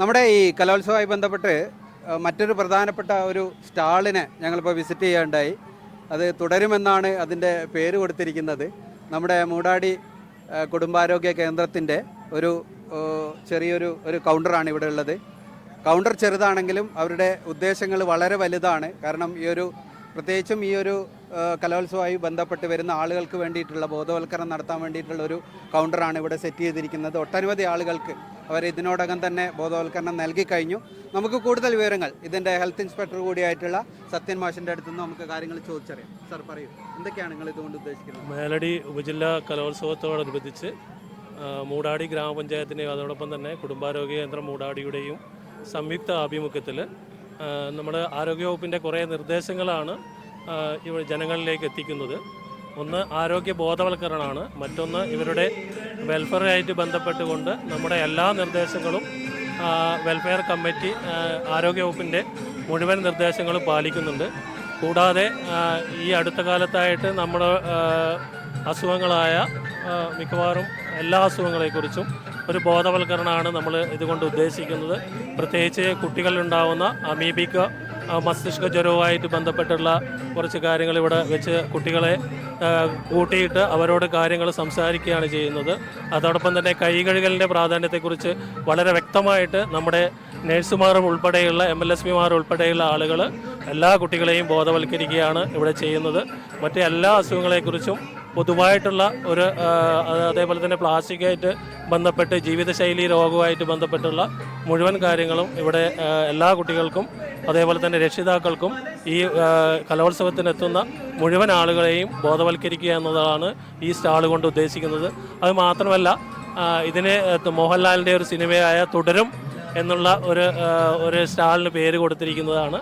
നമ്മുടെ ഈ കലോത്സവമായി ബന്ധപ്പെട്ട് മറ്റൊരു പ്രധാനപ്പെട്ട ഒരു സ്റ്റാളിനെ ഞങ്ങളിപ്പോൾ വിസിറ്റ് ചെയ്യാണ്ടായി അത് തുടരുമെന്നാണ് അതിന്റെ പേര് കൊടുത്തിരിക്കുന്നത്. നമ്മുടെ മൂടാടി കുടുംബാരോഗ്യ കേന്ദ്രത്തിന്റെ ഒരു ചെറിയൊരു ഒരു കൗണ്ടറാണ് ഇവിടെ ഉള്ളത്. കൗണ്ടർ ചെറുതാണെങ്കിലും അവരുടെ ഉദ്ദേശങ്ങൾ വളരെ വലുതാണ്. കാരണം ഈ ഒരു പ്രത്യേകിച്ചും ഈ ഒരു കലോത്സവമായി ബന്ധപ്പെട്ട് വരുന്ന ആളുകൾക്ക് വേണ്ടിയിട്ടുള്ള ബോധവൽക്കരണം നടത്താൻ വേണ്ടിയിട്ടുള്ള ഒരു കൗണ്ടറാണ് ഇവിടെ സെറ്റ് ചെയ്തിരിക്കുന്നത്. ഒട്ടനവധി ആളുകൾക്ക് അവർ ഇതിനോടകം തന്നെ ബോധവൽക്കരണം നൽകി കഴിഞ്ഞു. നമുക്ക് കൂടുതൽ വിവരങ്ങൾ ഇതിന്റെ ഹെൽത്ത് ഇൻസ്പെക്ടർ കൂടിയായിട്ടുള്ള സത്യൻ മാഷിന്റെ അടുത്ത് നിന്ന് നമുക്ക് കാര്യങ്ങൾ ചോദിച്ചറിയാം. സർ പറയൂ. എന്തൊക്കെയാണ് നിങ്ങൾ ഇതുകൊണ്ട് ഉദ്ദേശിക്കുന്നത്? മേലടി ഉപജില്ലാ കലോത്സവത്തോടനുബന്ധിച്ച് മൂടാടി ഗ്രാമപഞ്ചായത്തിന്റെയും അതോടൊപ്പം തന്നെ കുടുംബാരോഗ്യ കേന്ദ്രം മൂടാടിയുടെയും സംയുക്ത ആഭിമുഖ്യത്തിൽ നമ്മുടെ ആരോഗ്യവകുപ്പിന്റെ കുറേ നിർദ്ദേശങ്ങളാണ് ജനങ്ങളിലേക്ക് എത്തിക്കുന്നത്. ഒന്ന് ആരോഗ്യ ബോധവൽക്കരണമാണ് മറ്റൊന്ന് ഇവരുടെ വെൽഫെയറായിട്ട് ബന്ധപ്പെട്ടുകൊണ്ട് നമ്മുടെ എല്ലാ നിർദ്ദേശങ്ങളും വെൽഫെയർ കമ്മിറ്റി ആരോഗ്യ ആരോഗ്യവകുപ്പിന്റെ മുഴുവൻ നിർദ്ദേശങ്ങളും പാലിക്കുന്നുണ്ട്. കൂടാതെ ഈ അടുത്ത കാലത്തായിട്ട് നമ്മുടെ അസുഖങ്ങളായ മിക്കവാറും എല്ലാ അസുഖങ്ങളെക്കുറിച്ചും ഒരു ബോധവൽക്കരണമാണ് നമ്മൾ ഇതുകൊണ്ട് ഉദ്ദേശിക്കുന്നത്. പ്രത്യേകിച്ച് കുട്ടികളിലുണ്ടാവുന്ന അമീബിക്ക മസ്തിഷ്ക ജ്വരവുമായിട്ട് ബന്ധപ്പെട്ടുള്ള കുറച്ച് കാര്യങ്ങൾ ഇവിടെ വെച്ച് കുട്ടികളെ കൂട്ടിയിട്ട് അവരോട് കാര്യങ്ങൾ സംസാരിക്കുകയാണ് ചെയ്യുന്നത്. അതോടൊപ്പം തന്നെ കൈ കഴുകലിന്റെ പ്രാധാന്യത്തെക്കുറിച്ച് വളരെ വ്യക്തമായിട്ട് നമ്മുടെ നഴ്സുമാരും ഉൾപ്പെടെയുള്ള എം എൽ എസ് പിമാർ ഉൾപ്പെടെയുള്ള ആളുകൾ എല്ലാ കുട്ടികളെയും ബോധവൽക്കരിക്കുകയാണ് ഇവിടെ ചെയ്യുന്നത്. മറ്റ് എല്ലാ അസുഖങ്ങളെക്കുറിച്ചും പൊതുവായിട്ടുള്ള ഒരു അതേപോലെ തന്നെ പ്ലാസ്റ്റിക്കായിട്ട് ബന്ധപ്പെട്ട് ജീവിതശൈലി രോഗവുമായിട്ട് ബന്ധപ്പെട്ടുള്ള മുഴുവൻ കാര്യങ്ങളും ഇവിടെ എല്ലാ കുട്ടികൾക്കും അതേപോലെ തന്നെ രക്ഷിതാക്കൾക്കും ഈ കലോത്സവത്തിനെത്തുന്ന മുഴുവൻ ആളുകളെയും ബോധവൽക്കരിക്കുക എന്നതാണ് ഈ സ്റ്റാൾ കൊണ്ട് ഉദ്ദേശിക്കുന്നത്. അത് മാത്രമല്ല ഇതിനെ മോഹൻലാലിന്റെ ഒരു സിനിമയായ തുടരും എന്നുള്ള ഒരു ഒരു സ്റ്റാളിന് പേര് കൊടുത്തിരിക്കുന്നതാണ്.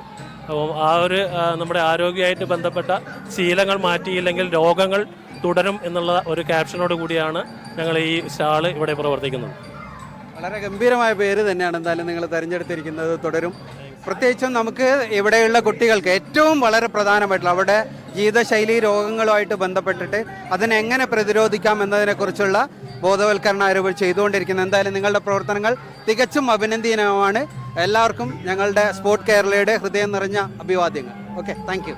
ആ ഒരു നമ്മുടെ ആരോഗ്യമായിട്ട് ബന്ധപ്പെട്ട ശീലങ്ങൾ മാറ്റിയില്ലെങ്കിൽ രോഗങ്ങൾ തുടരും എന്നുള്ള ഒരു ക്യാപ്ഷനോട് കൂടിയാണ് ഞങ്ങൾ ഈ സ്റ്റാൾ ഇവിടെ പ്രവർത്തിക്കുന്നത്. വളരെ ഗംഭീരമായ പേര് തന്നെയാണ് എന്തായാലും നിങ്ങൾ തിരഞ്ഞെടുത്തിരിക്കുന്നത്. തുടരും. പ്രത്യേകിച്ചും നമുക്ക് ഇവിടെയുള്ള കുട്ടികൾക്ക് ഏറ്റവും വളരെ പ്രധാനമായിട്ടുള്ള അവിടെ ജീവിതശൈലി രോഗങ്ങളുമായിട്ട് ബന്ധപ്പെട്ടിട്ട് അതിനെങ്ങനെ പ്രതിരോധിക്കാം എന്നതിനെക്കുറിച്ചുള്ള ബോധവൽക്കരണം അറിവ് ചെയ്തുകൊണ്ടിരിക്കുന്നത്. എന്തായാലും നിങ്ങളുടെ പ്രവർത്തനങ്ങൾ തികച്ചും അഭിനന്ദനീയമാണ്. എല്ലാവർക്കും ഞങ്ങളുടെ സ്പോർട് കേരളയുടെ ഹൃദയം നിറഞ്ഞ അഭിവാദ്യങ്ങൾ. Okay thank